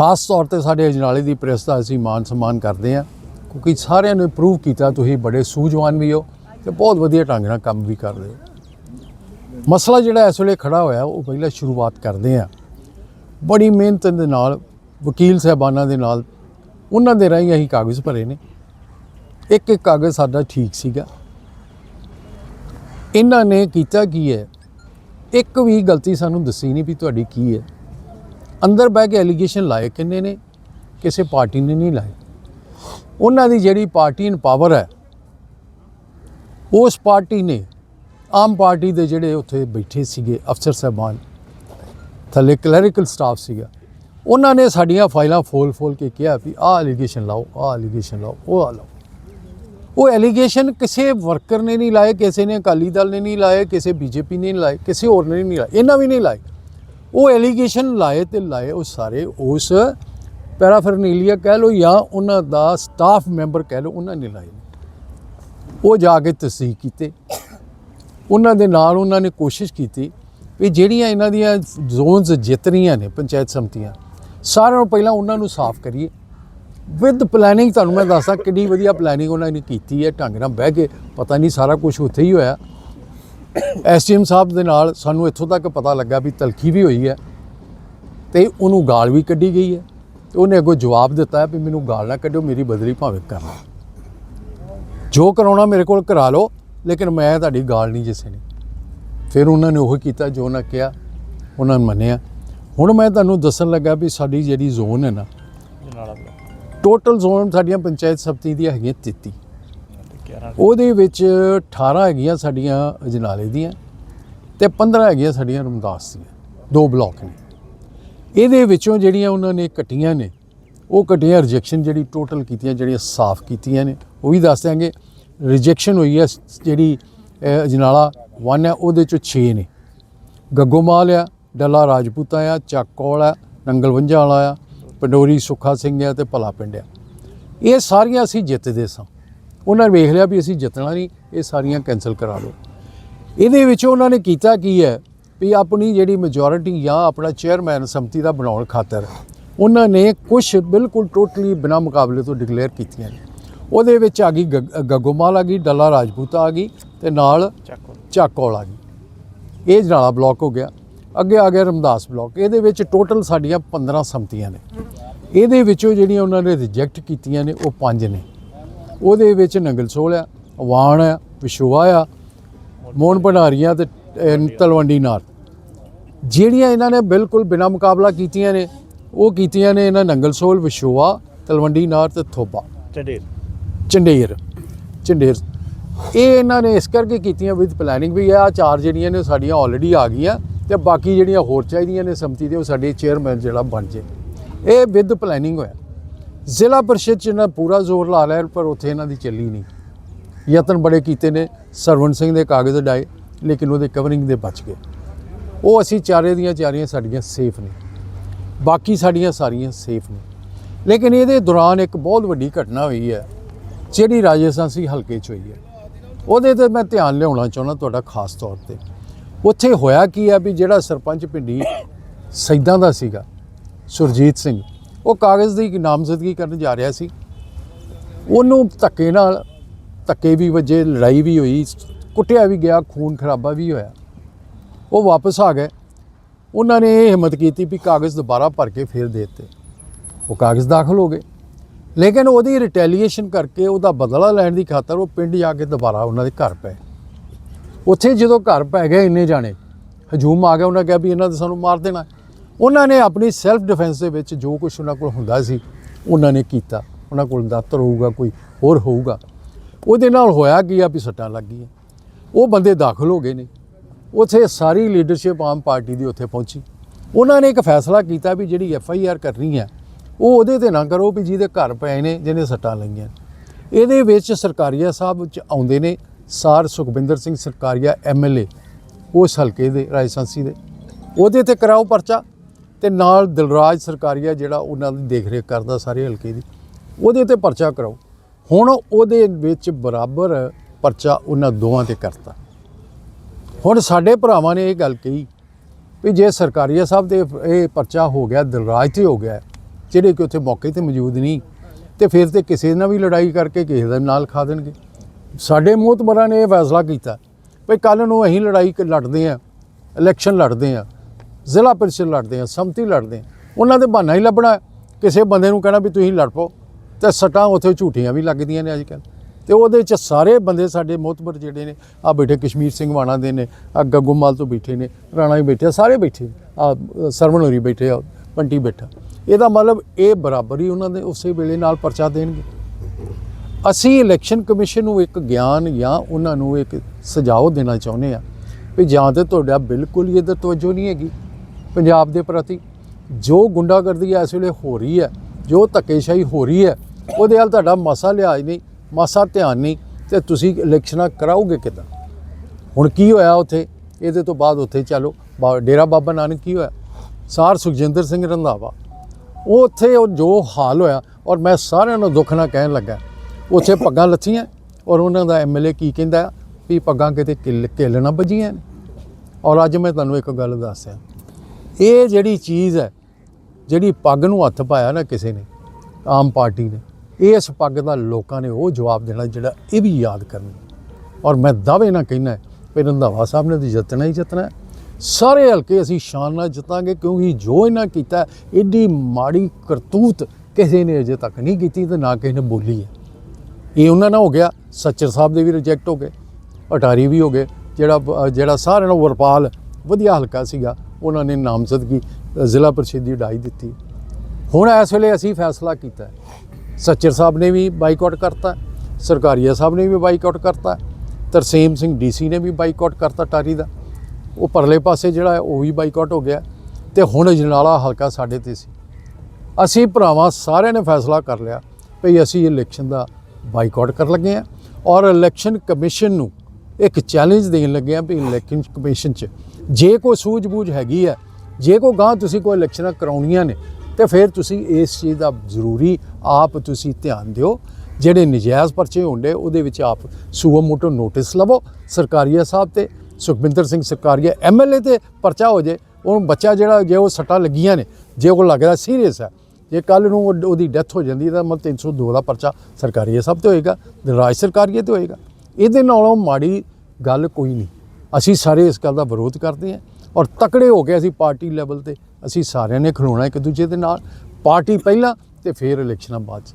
ਖਾਸ ਤੌਰ ਤੇ ਸਾਡੇ ਅਜਨਾਲੇ ਦੀ ਪ੍ਰੈਸ ਦਾ ਅਸੀਂ ਮਾਨ ਸਨਮਾਨ ਕਰਦੇ ਹਾਂ, ਕਿਉਂਕਿ ਸਾਰਿਆਂ ਨੇ ਪ੍ਰੂਵ ਕੀਤਾ, ਤੁਸੀਂ ਬੜੇ ਸੂਝਵਾਨ ਵੀ ਹੋ ਤੇ ਬਹੁਤ ਵਧੀਆ ਢੰਗ ਨਾਲ ਕੰਮ ਵੀ ਕਰਦੇ ਹੋ। ਮਸਲਾ ਜਿਹੜਾ ਇਸ ਵੇਲੇ ਖੜਾ ਹੋਇਆ, ਉਹ ਪਹਿਲਾਂ ਸ਼ੁਰੂਆਤ ਕਰਦੇ ਹਾਂ। ਬੜੀ ਮਿਹਨਤ ਦੇ ਨਾਲ, ਵਕੀਲ ਸਾਹਿਬਾਨਾਂ ਦੇ ਨਾਲ, ਉਹਨਾਂ ਦੇ ਰਾਹੀਂ ਅਸੀਂ ਕਾਗਜ਼ ਭਰੇ ਨੇ। ਇੱਕ ਇੱਕ ਕਾਗਜ਼ ਸਾਡਾ ਠੀਕ ਸੀਗਾ। ਇਹਨਾਂ ਨੇ ਕੀਤਾ ਕੀ ਹੈ? ਇੱਕ ਵੀ ਗਲਤੀ ਸਾਨੂੰ ਦੱਸੀ ਨਹੀਂ ਵੀ ਤੁਹਾਡੀ ਕੀ ਹੈ। ਅੰਦਰ ਬਹਿ ਕੇ ਐਲੀਗੇਸ਼ਨ ਲਾਏ ਕਿੰਨੇ ਨੇ? ਕਿਸੇ ਪਾਰਟੀ ਨੇ ਨਹੀਂ ਲਾਏ। ਉਹਨਾਂ ਦੀ ਜਿਹੜੀ ਪਾਰਟੀ ਇਨ ਪਾਵਰ ਹੈ, ਉਸ ਪਾਰਟੀ ਨੇ ਆਮ ਪਾਰਟੀ ਦੇ ਜਿਹੜੇ ਉੱਥੇ ਬੈਠੇ ਸੀਗੇ, ਅਫਸਰ ਸਾਹਿਬਾਨ, ਥੱਲੇ ਕਲੈਰੀਕਲ ਸਟਾਫ ਸੀਗਾ, ਉਹਨਾਂ ਨੇ ਸਾਡੀਆਂ ਫਾਈਲਾਂ ਫੋਲ ਫੋਲ ਕੇ ਕਿਹਾ ਵੀ ਆਹ ਐਲੀਗੇਸ਼ਨ ਲਾਓ, ਆਹ ਐਲੀਗੇਸ਼ਨ ਲਾਓ, ਉਹ ਆ ਲਾਓ। ਉਹ ਐਲੀਗੇਸ਼ਨ ਕਿਸੇ ਵਰਕਰ ਨੇ ਨਹੀਂ ਲਾਏ, ਕਿਸੇ ਨੇ ਅਕਾਲੀ ਦਲ ਨੇ ਨਹੀਂ ਲਾਏ, ਕਿਸੇ ਬੀਜੇਪੀ ਨੇ ਨਹੀਂ ਲਾਏ, ਕਿਸੇ ਹੋਰ ਨੇ ਨਹੀਂ ਲਾਏ। ਇਹਨਾਂ ਵੀ ਨਹੀਂ ਲਾਏ। ਉਹ ਐਲੀਗੇਸ਼ਨ ਲਾਏ ਤੇ ਲਾਏ ਉਹ ਸਾਰੇ ਉਸ ਪੈਰਾਫਰਨੀਲੀਆ ਕਹਿ ਲਓ ਜਾਂ ਉਹਨਾਂ ਦਾ ਸਟਾਫ ਮੈਂਬਰ ਕਹਿ ਲਓ, ਉਹਨਾਂ ਨੇ ਲਾਏ ਉਹ ਜਾ ਕੇ ਤਸਦੀਕ ਕੀਤੇ। ਉਹਨਾਂ ਦੇ ਨਾਲ ਉਹਨਾਂ ਨੇ ਕੋਸ਼ਿਸ਼ ਕੀਤੀ ਵੀ ਜਿਹੜੀਆਂ ਇਹਨਾਂ ਦੀਆਂ ਜ਼ੋਨਸ ਜਿੱਤ ਰਹੀਆਂ ਨੇ, ਪੰਚਾਇਤ ਸਮਤੀਆਂ, ਸਾਰਿਆਂ ਨੂੰ ਪਹਿਲਾਂ ਉਹਨਾਂ ਨੂੰ ਸਾਫ਼ ਕਰੀਏ। ਵਿਦ ਪਲੈਨਿੰਗ ਤੁਹਾਨੂੰ ਮੈਂ ਦੱਸਦਾ ਕਿੰਨੀ ਵਧੀਆ ਪਲੈਨਿੰਗ ਉਹਨਾਂ ਨੇ ਕੀਤੀ ਹੈ। ਢੰਗ ਨਾਲ ਬਹਿ ਕੇ ਪਤਾ ਨਹੀਂ ਸਾਰਾ ਕੁਝ ਉੱਥੇ ਹੀ ਹੋਇਆ। ਐਸਟੀਐਮ ਸਾਹਿਬ ਦੇ ਨਾਲ ਸਾਨੂੰ ਇੱਥੋਂ ਤੱਕ ਪਤਾ ਲੱਗਾ ਵੀ ਤਲਖੀ ਵੀ ਹੋਈ ਹੈ ਤੇ ਉਹਨੂੰ ਗਾਲ ਵੀ ਕੱਢੀ ਗਈ ਹੈ ਤੇ ਉਹਨੇ ਅੱਗੋਂ ਜਵਾਬ ਦਿੱਤਾ ਵੀ ਮੈਨੂੰ ਗਾਲ ਨਾ ਕੱਢਿਓ ਮੇਰੀ ਬਦਲੀ ਭਾਵੇਂ ਕਰ। ਲਓ ਜੋ ਕਰਾਉਣਾ ਮੇਰੇ ਕੋਲ ਕਰਾ ਲਓ ਲੇਕਿਨ ਮੈਂ ਤੁਹਾਡੀ ਗਾਲ ਨਹੀਂ ਜਿਸੇ ਨੇ ਫਿਰ ਉਹਨਾਂ ਨੇ ਉਹ ਕੀਤਾ ਜੋ ਉਹਨਾਂ ਕਿਹਾ ਉਹਨਾਂ ਨੇ ਮੰਨਿਆ। ਹੁਣ ਮੈਂ ਤੁਹਾਨੂੰ ਦੱਸਣ ਲੱਗਾ ਵੀ ਸਾਡੀ ਜਿਹੜੀ ਜ਼ੋਨ ਹੈ ਨਾ ਟੋਟਲ ਜ਼ੋਨ ਸਾਡੀਆਂ ਪੰਚਾਇਤ ਸਬਤੀ ਦੀਆਂ ਹੈਗੀਆਂ 33 ਤੇ 11 ਉਹਦੇ ਵਿੱਚ 18 ਹੈਗੀਆਂ ਸਾਡੀਆਂ ਅਜਨਾਲੇ ਦੀਆਂ ਤੇ 15 ਹੈਗੀਆਂ ਸਾਡੀਆਂ ਰਮਦਾਸ ਦੀਆਂ। ਦੋ ਬਲਾਕ ਨੇ। ਇਹਦੇ ਵਿੱਚੋਂ ਜਿਹੜੀਆਂ ਉਹਨਾਂ ਨੇ ਕੱਟੀਆਂ ਨੇ, ਉਹ ਕੱਟੀਆਂ ਰਿਜੈਕਸ਼ਨ ਜਿਹੜੀ ਟੋਟਲ ਕੀਤੀਆਂ, ਜਿਹੜੀਆਂ ਸਾਫ਼ ਕੀਤੀਆਂ ਨੇ, ਉਹ ਵੀ ਦੱਸ ਦਿਆਂਗੇ। ਰਿਜੈਕਸ਼ਨ ਹੋਈ ਹੈ, ਜਿਹੜੀ ਅਜਨਾਲਾ 1 ਹੈ, ਉਹਦੇ ਚੋਂ 6 ਨੇ। ਗੱਗੋਮਾਲ ਆ, ਡੱਲਾ ਰਾਜਪੂਤਾ ਆ, ਚੱਕੌਲ ਆ ਨੰਗਲ ਵਾਲਾ ਆ, ਪੰਡੋਰੀ ਸੁੱਖਾ ਸਿੰਘ ਆ ਤੇ ਭਲਾ ਪਿੰਡ ਆ। ਇਹ ਸਾਰੀਆਂ ਅਸੀਂ ਜਿੱਤਦੇ ਸਾਂ। ਉਹਨਾਂ ਨੇ ਵੇਖ ਲਿਆ ਵੀ ਅਸੀਂ ਜਿੱਤਣਾ ਨਹੀਂ ਇਹ ਸਾਰੀਆਂ ਕੈਨਸਲ ਕਰਾ ਲਓ ਇਹਦੇ ਵਿੱਚ ਉਹਨਾਂ ਨੇ ਕੀਤਾ ਕੀ ਹੈ ਵੀ ਆਪਣੀ ਜਿਹੜੀ ਮੈਜੋਰਿਟੀ ਜਾਂ ਆਪਣਾ ਚੇਅਰਮੈਨ ਸੰਮਤੀ ਦਾ ਬਣਾਉਣ ਖਾਤਰ ਉਹਨਾਂ ਨੇ ਕੁਝ ਬਿਲਕੁਲ ਟੋਟਲੀ ਬਿਨਾ ਮੁਕਾਬਲੇ ਤੋਂ ਡਿਕਲੇਅਰ ਕੀਤੀਆਂ ਨੇ। ਉਹਦੇ ਵਿੱਚ ਆ ਗਈ ਗੱਗ- ਗੱਗੋਮਾਲ ਆ ਗਈ ਡੱਲਾ ਰਾਜਪੂਤਾ ਆ ਗਈ ਤੇ ਨਾਲ ਚੱਕੋ ਚਾਕੌਲ ਆ ਗਈ। ਇਹ ਜਨਾਲਾ ਬਲਾਕ ਹੋ ਗਿਆ। ਅੱਗੇ ਆ ਗਿਆ ਰਮਦਾਸ ਬਲਾਕ ਇਹਦੇ ਵਿੱਚ ਟੋਟਲ ਸਾਡੀਆਂ 15 ਸੰਮਤੀਆਂ ਨੇ। ਇਹਦੇ ਵਿੱਚੋਂ ਜਿਹੜੀਆਂ ਉਹਨਾਂ ਨੇ ਰਿਜੈਕਟ ਕੀਤੀਆਂ ਨੇ ਉਹ ਪੰਜ ਨੇ। ਉਹਦੇ ਵਿੱਚ ਨੰਗਲਸੋਲ ਆ ਵਾਣ ਆ ਵਿਸ਼ੋਆ ਆ ਮੋਹਨ ਭੰਡਾਰੀਆਂ ਤੇ ਤਲਵੰਡੀ ਨਾਰ। ਜਿਹੜੀਆਂ ਇਹਨਾਂ ਨੇ ਬਿਲਕੁਲ ਬਿਨਾ ਮੁਕਾਬਲਾ ਕੀਤੀਆਂ ਨੇ ਉਹ ਕੀਤੀਆਂ ਨੇ ਇਹਨਾਂ ਨੰਗਲਸੋਲ ਵਿਸ਼ੋਆ ਤਲਵੰਡੀ ਨਾਰ ਤੇ ਥੋਬਾ। ਚੜੇਰ ਚੰਡੇਰ ਚੰਡੇਰ। ਇਹ ਇਹਨਾਂ ਨੇ ਇਸ ਕਰਕੇ ਕੀਤੀਆਂ ਵਿਦ ਪਲੈਨਿੰਗ ਵੀ ਆ ਚਾਰ ਜਿਹੜੀਆਂ ਨੇ ਸਾਡੀਆਂ ਆਲਰੇਡੀ ਆ ਗਈਆਂ ਤੇ ਬਾਕੀ ਜਿਹੜੀਆਂ ਹੋਰ ਚਾਹੀਦੀਆਂ ਨੇ ਸੰਮਤੀ ਦੇ ਉਹ ਸਾਡੇ ਚੇਅਰਮੈਨ ਜਿਹੜਾ ਬਣ ਜੇ। ਇਹ ਵਿਦ ਪਲੈਨਿੰਗ ਹੋਇਆ। ਜ਼ਿਲ੍ਹਾ ਪਰਿਸ਼ਦ ਚ ਇਹਨਾਂ ਪੂਰਾ ਜ਼ੋਰ ਲਾ ਲਿਆ, ਪਰ ਉੱਥੇ ਇਹਨਾਂ ਦੀ ਚੱਲੀ ਨਹੀਂ। ਯਤਨ ਬੜੇ ਕੀਤੇ ਨੇ, ਸਰਵਣ ਸਿੰਘ ਦੇ ਕਾਗਜ਼ ਡਾਏ, ਲੇਕਿਨ ਉਹਦੇ ਕਵਰਿੰਗ ਦੇ ਬਚ ਗਏ। ਉਹ ਅਸੀਂ ਚਾਰੇ ਦੀਆਂ ਚਾਰੀਆਂ ਸਾਡੀਆਂ ਸੇਫ ਨੇ। ਬਾਕੀ ਸਾਡੀਆਂ ਸਾਰੀਆਂ ਸੇਫ ਨੇ। ਲੇਕਿਨ ਇਹਦੇ ਦੌਰਾਨ ਇੱਕ ਬਹੁਤ ਵੱਡੀ ਘਟਨਾ ਹੋਈ ਹੈ, ਜਿਹੜੀ ਰਾਜਸਥਾਨੀ ਹਲਕੇ 'ਚ ਹੋਈ ਹੈ। ਉਹਦੇ ਤੇ ਮੈਂ ਧਿਆਨ ਲਿਆਉਣਾ ਚਾਹੁੰਦਾ ਤੁਹਾਡਾ ਖਾਸ ਤੌਰ ਤੇ। ਉੱਥੇ ਹੋਇਆ ਕੀ ਹੈ ਵੀ ਜਿਹੜਾ ਸਰਪੰਚ ਪਿੰਡੀ ਸੈਦਾਂ ਦਾ ਸੀਗਾ, ਸੁਰਜੀਤ ਸਿੰਘ ਉਹ ਕਾਗਜ਼ ਦੀ ਨਾਮਜ਼ਦਗੀ ਕਰਨ ਜਾ ਰਿਹਾ ਸੀ। ਉਹਨੂੰ ਧੱਕੇ ਨਾਲ, ਧੱਕੇ ਵੀ ਵੱਜੇ, ਲੜਾਈ ਵੀ ਹੋਈ, ਕੁੱਟਿਆ ਵੀ ਗਿਆ, ਖੂਨ ਖਰਾਬਾ ਵੀ ਹੋਇਆ। ਉਹ ਵਾਪਸ ਆ ਗਏ। ਉਹਨਾਂ ਨੇ ਇਹ ਹਿੰਮਤ ਕੀਤੀ ਵੀ ਕਾਗਜ਼ ਦੁਬਾਰਾ ਭਰ ਕੇ ਫੇਰ ਦੇ ਦਿੱਤੇ। ਉਹ ਕਾਗਜ਼ ਦਾਖਲ ਹੋ ਗਏ। ਲੇਕਿਨ ਉਹਦੀ ਰਿਟੈਲੀਏਸ਼ਨ ਕਰਕੇ ਉਹਦਾ ਬਦਲਾ ਲੈਣ ਦੀ ਖਾਤਰ ਉਹ ਪਿੰਡ ਜਾ ਕੇ ਦੁਬਾਰਾ ਉਹਨਾਂ ਦੇ ਘਰ ਪਏ। ਉੱਥੇ ਜਦੋਂ ਘਰ ਪੈ ਗਏ ਇੰਨੇ ਜਾਣੇ, ਹਜੂਮ ਆ ਗਿਆ, ਉਹਨਾਂ ਕਿਹਾ ਵੀ ਇਹਨਾਂ ਨੇ ਸਾਨੂੰ ਮਾਰ ਦੇਣਾ। ਉਹਨਾਂ ਨੇ ਆਪਣੀ ਸੈਲਫ ਡਿਫੈਂਸ ਦੇ ਵਿੱਚ ਜੋ ਕੁਝ ਉਹਨਾਂ ਕੋਲ ਹੁੰਦਾ ਸੀ, ਉਹਨਾਂ ਨੇ ਕੀਤਾ। ਉਹਨਾਂ ਕੋਲ ਦਾਤਰ ਹੋਊਗਾ, ਕੋਈ ਹੋਰ ਹੋਊਗਾ। ਉਹਦੇ ਨਾਲ ਹੋਇਆ ਕੀ ਆ ਵੀ ਸੱਟਾਂ ਲੱਗ ਗਈਆਂ। ਉਹ ਬੰਦੇ ਦਾਖਲ ਹੋ ਗਏ ਨੇ। ਉੱਥੇ ਸਾਰੀ ਲੀਡਰਸ਼ਿਪ ਆਮ ਪਾਰਟੀ ਦੀ ਉੱਥੇ ਪਹੁੰਚੀ। ਉਹਨਾਂ ਨੇ ਇੱਕ ਫੈਸਲਾ ਕੀਤਾ ਵੀ ਜਿਹੜੀ ਐਫ ਆਈ ਆਰ ਕਰਨੀ ਹੈ, ਉਹ ਉਹਦੇ ਤੇ ਨਾ ਕਰੋ ਵੀ ਜਿਹਦੇ ਘਰ ਪਏ ਨੇ, ਜਿਹਨੇ ਸੱਟਾਂ ਲਈਆਂ। ਇਹਦੇ ਵਿੱਚ ਸਰਕਾਰੀਆ ਸਾਹਿਬ 'ਚ ਆਉਂਦੇ ਨੇ। ਸਾਰ ਸੁਖਵਿੰਦਰ ਸਿੰਘ ਸਰਕਾਰੀਆ ਐਮਐਲਏ ਉਸ ਹਲਕੇ ਦੇ ਰਾਜਸਥਾਨੀ ਦੇ। ਉਹਦੇ ਤੇ ਕਰਾਓ ਪਰਚਾ। ਤੇ ਨਾਲ ਦਿਲਰਾਜ ਸਰਕਾਰੀਆ ਜਿਹੜਾ ਉਹਨਾਂ ਦੀ ਦੇਖਰੇਖ ਕਰਦਾ ਸਾਰੇ ਹਲਕੇ ਦੀ। ਉਹਦੇ ਤੇ ਪਰਚਾ ਕਰਾਓ। ਹੁਣ ਉਹਦੇ ਵਿੱਚ ਬਰਾਬਰ ਪਰਚਾ ਉਹਨਾਂ ਦੋਵਾਂ ਤੇ ਕਰਤਾ। ਹੁਣ ਸਾਡੇ ਭਰਾਵਾਂ ਨੇ ਇਹ ਗੱਲ ਕਹੀ ਵੀ ਜੇ ਸਰਕਾਰੀਆ ਸਾਹਿਬ ਦੇ ਇਹ ਪਰਚਾ ਹੋ ਗਿਆ, ਦਿਲਰਾਜ ਤੇ ਹੋ ਗਿਆ, ਜਿਹੜੇ ਕਿ ਉੱਥੇ ਮੌਕੇ ਤੇ ਮੌਜੂਦ ਨਹੀਂ, ਤੇ ਫਿਰ ਤੇ ਕਿਸੇ ਨਾਲ ਵੀ ਲੜਾਈ ਕਰਕੇ ਕਿਸੇ ਦੇ ਨਾਲ ਖਾ ਦੇਣਗੇ। ਸਾਡੇ ਮੋਹਤਬਰਾਂ ਨੇ ਇਹ ਫੈਸਲਾ ਕੀਤਾ ਵੀ ਕੱਲ ਨੂੰ ਅਸੀਂ ਲੜਾਈ ਲੜਦੇ ਆ ਇਲੈਕਸ਼ਨ ਲੜਦੇ ਆ ਜ਼ਿਲ੍ਹਾ ਪਰਿਸ਼ਦ ਲੜਦੇ ਆ ਸੰਮਤੀ ਲੜਦੇ ਆ। ਉਹਨਾਂ ਦੇ ਬਹਾਨਾ ਹੀ ਲੱਭਣਾ ਕਿਸੇ ਬੰਦੇ ਨੂੰ ਕਹਿਣਾ ਵੀ ਤੁਸੀਂ ਲੜ ਪਓ ਤੇ ਸੱਟਾਂ ਉੱਥੇ ਝੂਠੀਆਂ ਵੀ ਲੱਗਦੀਆਂ ਨੇ ਅੱਜ ਕੱਲ੍ਹ ਤੇ ਉਹਦੇ ਚ ਸਾਰੇ ਬੰਦੇ ਸਾਡੇ ਮੋਤਬਰ ਜਿਹੜੇ ਨੇ ਆ ਬੈਠੇ ਕਸ਼ਮੀਰ ਸਿੰਘ ਵਾਣਾ ਦੇ ਨੇ ਆ ਗੱਗੂਮਾਲ ਤੋਂ ਬੈਠੇ ਨੇ ਰਾਣਾ ਵੀ ਬੈਠੇ ਆ, ਸਾਰੇ ਬੈਠੇ ਆ। ਸਰਵਣ ਹੋਰੀ ਬੈਠੇ ਆ ਪੰਟੀ ਬੈਠਾ। ਇਹਦਾ ਮਤਲਬ ਇਹ ਬਰਾਬਰੀ ਉਹਨਾਂ ਦੇ ਉਸੇ ਵੇਲੇ ਨਾਲ ਪਰਚਾ ਦੇਣਗੇ। ਅਸੀਂ ਇਲੈਕਸ਼ਨ ਕਮਿਸ਼ਨ ਨੂੰ ਇੱਕ ਗਿਆਨ ਜਾਂ ਉਹਨਾਂ ਨੂੰ ਇੱਕ ਸੁਝਾਅ ਦੇਣਾ ਚਾਹੁੰਦੇ ਆ ਵੀ ਜਾਂ ਤੇ ਤੁਹਾਡਾ ਬਿਲਕੁਲ ਹੀ ਇਹਦਾ ਤਵੱਜੋ ਨਹੀਂ ਹੈਗੀ। ਪੰਜਾਬ ਦੇ ਪ੍ਰਤੀ ਜੋ ਗੁੰਡਾਗਰਦੀ ਇਸ ਵੇਲੇ ਹੋ ਰਹੀ ਹੈ, ਜੋ ਧੱਕੇਸ਼ਾਹੀ ਹੋ ਰਹੀ ਹੈ, ਉਹਦੇ ਹਾਲ ਤੁਹਾਡਾ ਮਾਸਾ ਲਿਹਾਜ਼ ਨਹੀਂ, ਮਾਸਾ ਧਿਆਨ ਨਹੀਂ ਤੇ ਤੁਸੀਂ ਇਲੈਕਸ਼ਨਾਂ ਕਰਾਓਗੇ ਕਿੱਦਾਂ? ਹੁਣ ਕੀ ਹੋਇਆ ਉੱਥੇ? ਇਹਦੇ ਤੋਂ ਬਾਅਦ ਉੱਥੇ ਚਲੋ। ਬਾ- ਡੇਰਾ ਬਾਬਾ ਨਾਨਕ ਕੀ ਹੋਇਆ? ਸਾਰ ਸੁਖਜਿੰਦਰ ਸਿੰਘ ਰੰਧਾਵਾ। ਉਹ ਉੱਥੇ ਉਹ ਜੋ ਹਾਲ ਹੋਇਆ, ਔਰ ਮੈਂ ਸਾਰਿਆਂ ਨੂੰ ਦੁੱਖ ਨਾਲ ਕਹਿਣ ਲੱਗਾ, ਉੱਥੇ ਪੱਗਾਂ ਲੱਥੀਆਂ, ਔਰ ਉਹਨਾਂ ਦਾ ਐਮਐਲਏ ਕੀ ਕਹਿੰਦਾ, ਵੀ ਪੱਗਾਂ ਕਿਤੇ ਕਿੱਲ ਕਿੱਲ ਨਾ ਵੱਜੀਆਂ ਨੇ। ਔਰ ਅੱਜ ਮੈਂ ਤੁਹਾਨੂੰ ਇੱਕ ਗੱਲ ਦੱਸਿਆ ਇਹ ਜਿਹੜੀ ਚੀਜ਼ ਹੈ, ਜਿਹੜੀ ਪੱਗ ਨੂੰ ਹੱਥ ਪਾਇਆ ਨਾ ਕਿਸੇ ਨੇ, ਆਮ ਪਾਰਟੀ ਨੇ, ਇਸ ਪੱਗ ਦਾ ਲੋਕਾਂ ਨੇ ਉਹ ਜਵਾਬ ਦੇਣਾ ਜਿਹੜਾ ਇਹ ਵੀ ਯਾਦ ਕਰਨਾ ਔਰ ਮੈਂ ਦਾਅਵੇ ਨਾਲ ਕਹਿਣਾ ਵੀ ਰੰਧਾਵਾ ਸਾਹਿਬ ਨੇ ਤਾਂ ਜਿੱਤਣਾ ਹੀ ਜਿੱਤਣਾ ਸਾਰੇ ਹਲਕੇ ਅਸੀਂ ਸ਼ਾਨ ਨਾਲ ਜਿੱਤਾਂਗੇ ਕਿਉਂਕਿ ਜੋ ਇਹਨਾਂ ਕੀਤਾ ਏਡੀ ਮਾੜੀ ਕਰਤੂਤ ਕਿਸੇ ਨੇ ਅਜੇ ਤੱਕ ਨਹੀਂ ਕੀਤੀ ਤੇ ਨਾ ਕਿਸੇ ਨੇ ਬੋਲੀ ਹੈ। ਇਹ ਉਹਨਾਂ ਨਾਲ ਹੋ ਗਿਆ, ਸੱਚਰ ਸਾਹਿਬ ਦੇ ਵੀ ਰਿਜੈਕਟ ਹੋ ਗਏ, ਅਟਾਰੀ ਵੀ ਹੋ ਗਏ, ਜਿਹੜਾ ਜਿਹੜਾ ਸਾਰਿਆਂ ਨੂੰ ਵਰਪਾਲ, ਵਧੀਆ ਹਲਕਾ ਸੀਗਾ ਉਹਨਾਂ ਨੇ ਨਾਮਜ਼ਦਗੀ ਜ਼ਿਲ੍ਹਾ ਪ੍ਰੀਸ਼ਦ ਦੀ ਉਡਾਈ ਦਿੱਤੀ। ਹੁਣ ਇਸ ਵੇਲੇ ਅਸੀਂ ਫੈਸਲਾ ਕੀਤਾ ਸੱਚਰ ਸਾਹਿਬ ਨੇ ਵੀ ਬਾਈਕਾਟ ਕਰਤਾ, ਸਰਕਾਰੀਆ ਸਾਹਿਬ ਨੇ ਵੀ ਬਾਈਕਾਟ ਕਰਤਾ, ਤਰਸੇਮ ਸਿੰਘ ਡੀਸੀ ਨੇ ਵੀ ਬਾਈਕਾਟ ਕਰਤਾ ਟਾਰੀ ਦਾ। ਉਹ ਪਰਲੇ ਪਾਸੇ ਜਿਹੜਾ ਹੈ, ਉਹ ਵੀ ਬਾਈਕਾਟ ਹੋ ਗਿਆ ਤੇ ਹੁਣ ਜਨਾਲਾ ਹਲਕਾ ਸਾਡੇ ਤੇ ਸੀ। ਅਸੀਂ ਭਰਾਵਾਂ ਸਾਰਿਆਂ ਨੇ ਫੈਸਲਾ ਕਰ ਲਿਆ ਵੀ ਅਸੀਂ ਇਲੈਕਸ਼ਨ ਦਾ ਬਾਈਕਾਟ ਕਰਨ ਲੱਗੇ ਆ ਔਰ ਇਲੈਕਸ਼ਨ ਕਮਿਸ਼ਨ ਨੂੰ ਇੱਕ ਚੈਲੰਜ ਦੇਣ ਲੱਗੇ ਆ ਵੀ ਇਲੈਕਸ਼ਨ ਕਮਿਸ਼ਨ 'ਚ ਜੇ ਕੋਈ ਸੂਝ-ਬੂਝ ਹੈਗੀ ਹੈ ਜੇ ਕੋਈ ਗਾਂ ਤੁਸੀਂ ਕੋਈ ਇਲੈਕਸ਼ਨਾਂ ਕਰਾਉਣੀਆਂ ਨੇ, ਤੇ ਫਿਰ ਤੁਸੀਂ ਇਸ ਚੀਜ਼ ਦਾ ਜ਼ਰੂਰੀ ਆਪ ਤੁਸੀਂ ਧਿਆਨ ਦਿਓ। ਜਿਹੜੇ ਨਜਾਇਜ਼ ਪਰਚੇ ਹੁੰਦੇ, ਉਹਦੇ ਵਿੱਚ ਆਪ ਸੂਓ ਮੋਟੋ ਨੋਟਿਸ ਲਵੋ ਸਰਕਾਰੀਆ ਸਾਹਿਬ ਤੇ, ਸੁਖਵਿੰਦਰ ਸਿੰਘ ਸਰਕਾਰੀਆ ਐਮਐਲਏ ਤੇ ਪਰਚਾ ਹੋ ਜੇ, ਉਹ ਬੱਚਾ ਜਿਹੜਾ ਜੇ ਉਹ ਸੱਟਾਂ ਲੱਗੀਆਂ ਨੇ, ਜੇ ਉਹ ਲੱਗਦਾ ਸੀਰੀਅਸ ਹੈ, ਜੇ ਕੱਲ ਨੂੰ ਉਹਦੀ ਡੈਥ ਹੋ ਜਾਂਦੀ ਤਾਂ ਮਤਲਬ 302 ਦਾ ਪਰਚਾ ਸਰਕਾਰੀਆ ਸਾਹਿਬ ਤੇ ਹੋਏਗਾ, ਤੇ ਰਾਜ ਸਰਕਾਰੀਏ ਤੇ ਹੋਏਗਾ। ਇਹਦੇ ਨਾਲੋਂ ਮਾੜੀ ਗੱਲ ਕੋਈ ਨਹੀਂ। ਅਸੀਂ ਸਾਰੇ ਇਸ ਗੱਲ ਦਾ ਵਿਰੋਧ ਕਰਦੇ ਹਾਂ ਔਰ ਤਕੜੇ ਹੋ ਕੇ ਅਸੀਂ ਪਾਰਟੀ ਲੈਵਲ ਤੇ, ਅਸੀਂ ਸਾਰਿਆਂ ਨੇ ਖਲੋਣਾ ਇੱਕ ਦੂਜੇ ਦੇ ਨਾਲ, ਪਾਰਟੀ ਪਹਿਲਾਂ ਤੇ ਫਿਰ ਇਲੈਕਸ਼ਨਾਂ ਬਾਅਦ 'ਚ।